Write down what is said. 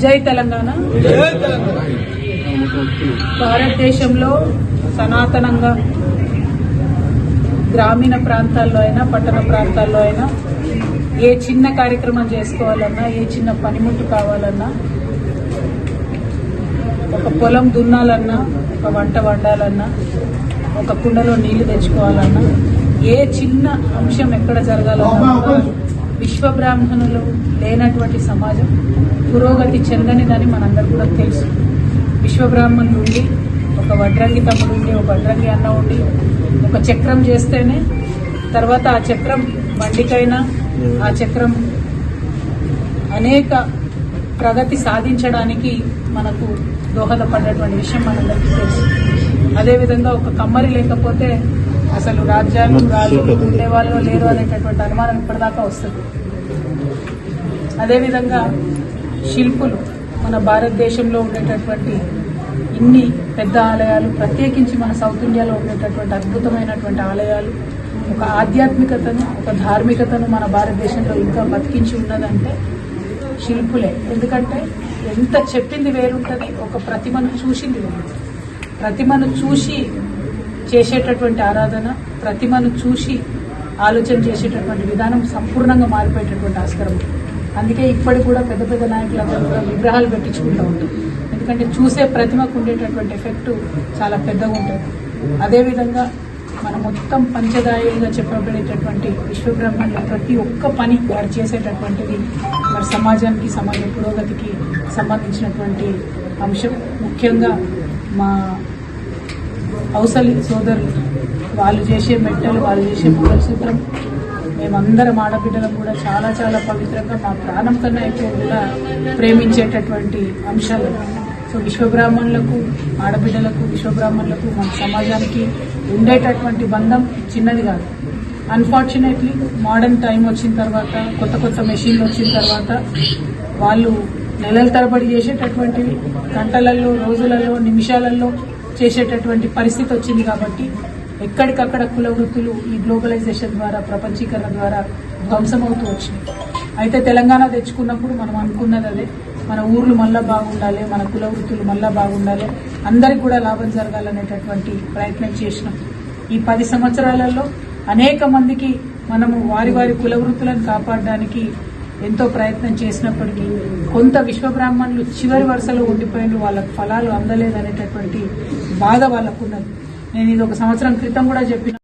జై తెలంగాణ. భారతదేశంలో సనాతనంగా గ్రామీణ ప్రాంతాల్లో అయినా పట్టణ ప్రాంతాల్లో అయినా ఏ చిన్న కార్యక్రమం చేసుకోవాలన్నా ఏ చిన్న పనిముట్టు కావాలన్నా ఒక పొలం దున్నాలన్నా ఒక వంట వండాలన్నా ఒక కుండలో నీళ్ళు తెచ్చుకోవాలన్నా ఏ చిన్న అంశం ఎక్కడ జరగాలన్నా విశ్వబ్రాహ్మణులు విశ్వ బ్రాహ్మణులు లేనటువంటి సమాజం పురోగతి చెందనిదని మనందరూ కూడా తెలుసు. విశ్వ బ్రాహ్మణులు ఉండి ఒక వడ్రంగి తమ్ముడు ఉండి ఒక వడ్రంగి అన్న ఉండి ఒక చక్రం చేస్తేనే తర్వాత ఆ చక్రం బండికైనా ఆ చక్రం అనేక ప్రగతి సాధించడానికి మనకు దోహదపడినటువంటి విషయం మనందరికీ తెలుసు. అదేవిధంగా ఒక కమ్మరి లేకపోతే అసలు రాజ్యాలు రాజు ఉండేవాళ్ళు లేరు అనేటటువంటి అనుమానం ఇప్పటిదాకా వస్తుంది. అదేవిధంగా శిల్పులు మన భారతదేశంలో ఉండేటటువంటి ఇన్ని పెద్ద ఆలయాలు ప్రత్యేకించి మన సౌత్ ఇండియాలో ఉండేటటువంటి అద్భుతమైనటువంటి ఆలయాలు ఒక ఆధ్యాత్మికతను ఒక ధార్మికతను మన భారతదేశంలో ఇంకా బతికించి ఉన్నదంటే శిల్పులే. ఎందుకంటే ఎంత చెప్పింది వేరుంటుంది ఒక ప్రతిమను చూసింది వేరుంటుంది ప్రతిమను చూసి చేసేటటువంటి ఆరాధన ప్రతిమను చూసి ఆలోచన చేసేటటువంటి విధానం సంపూర్ణంగా మారిపోయేటటువంటి ఆస్కారం. అందుకే ఇప్పటికి కూడా పెద్ద పెద్ద నాయకులందరూ కూడా విగ్రహాలు పెట్టించుకుంటూ ఉంటాం ఎందుకంటే చూసే ప్రతిమకు ఉండేటటువంటి ఎఫెక్ట్ చాలా పెద్దగా ఉంటుంది. అదేవిధంగా మన మొత్తం పంచదాయంగా చెప్పబడేటటువంటి విశ్వబ్రహ్మాండ ప్రతి ఒక్క పని వారు చేసేటటువంటిది మరి సమాజానికి సమాజ పురోగతికి సంబంధించినటువంటి అంశం. ముఖ్యంగా మా అవసలి సోదరులు వాళ్ళు చేసే మెట్టలు వాళ్ళు చేసే మంగళసూత్రం మేమందరం ఆడబిడ్డలం కూడా చాలా చాలా పవిత్రంగా మా ప్రాణం కన్నా ఎక్కువ కూడా ప్రేమించేటటువంటి అంశాలు. సో విశ్వబ్రాహ్మణులకు ఆడబిడ్డలకు విశ్వబ్రాహ్మణులకు మన సమాజానికి ఉండేటటువంటి బంధం చిన్నది కాదు. అన్ఫార్చునేట్లీ మోడర్న్ టైం వచ్చిన తర్వాత కొత్త కొత్త మెషిన్లు వచ్చిన తర్వాత వాళ్ళు నెలల తరబడి చేసేటటువంటివి గంటలలో రోజులలో నిమిషాలలో చేసేటటువంటి పరిస్థితి వచ్చింది కాబట్టి ఎక్కడికక్కడ కుల వృత్తులు ఈ గ్లోబలైజేషన్ ద్వారా ప్రపంచీకరణ ద్వారా ధ్వంసమవుతూ వచ్చినాయి. అయితే తెలంగాణ తెచ్చుకున్నప్పుడు మనం అనుకున్నది అదే. మన ఊర్లు మళ్ళా బాగుండాలి మన కుల వృత్తులు మళ్ళా బాగుండాలి. అందరికి కూడా లాభం జరగాలనేటటువంటి ప్రయత్నం చేసినాం. ఈ పది సంవత్సరాలలో అనేక మందికి మనము వారి వారి కుల వృత్తులను కాపాడడానికి ఎంతో ప్రయత్నం చేసినప్పటికీ కొంత విశ్వబ్రాహ్మణులు చివరి వరుసలో ఉండిపోయిన వాళ్ళకు ఫలాలు అందలేదనేటటువంటి బాధ వాళ్ళకున్నది. నేను ఇది ఒక సంవత్సరం క్రితం కూడా చెప్పిన